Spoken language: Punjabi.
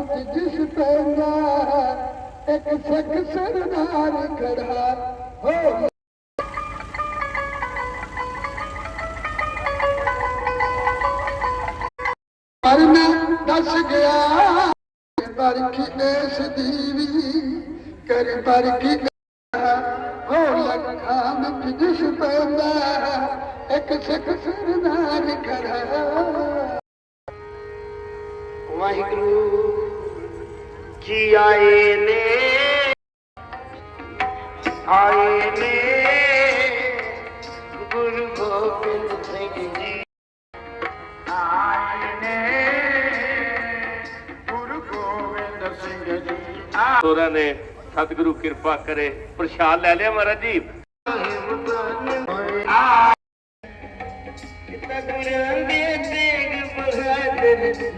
ਵਿੱਚ ਜਿਸ ਪੈਂਦਾ ਇੱਕ ਸਿੱਖ ਸਰਦਾਰ ਖੜਾ ਹੋ। ਪਰ ਮੈਂ ਦੱਸ ਗਿਆ ਬਰਖੀ ਇਸ ਦੀਵੀ ਕਰ ਬਰਖੀ ਹੋ ਲੱਖਾਂ ਵਿੱਚ ਜਿਸ ਪੈਂਦਾ ਇੱਕ ਸਿੱਖ ਸਰਦਾਰ ਖੜਾ ਵਾਹਿਗੁਰੂ ਜੀ ਆਏ ਨੇ। ਆਏ ਨੇ। ਗੁਰੂ ਗੋਬਿੰਦ ਸਿੰਘ ਜੀ। ਆਏ ਨੇ। ਗੁਰੂ ਗੋਬਿੰਦ ਸਿੰਘ ਜੀ। ਸੋਰਾਂ ਨੇ ਸਤਿਗੁਰੂ ਕਿਰਪਾ ਕਰੇ ਪ੍ਰਸ਼ਾਦ ਲੈ ਲਿਆ ਮਹਾਰਾਜ ਜੀ। ਤਗੁਰਾਂ ਦੇ ਤੇਗ ਬਹਾਦਰ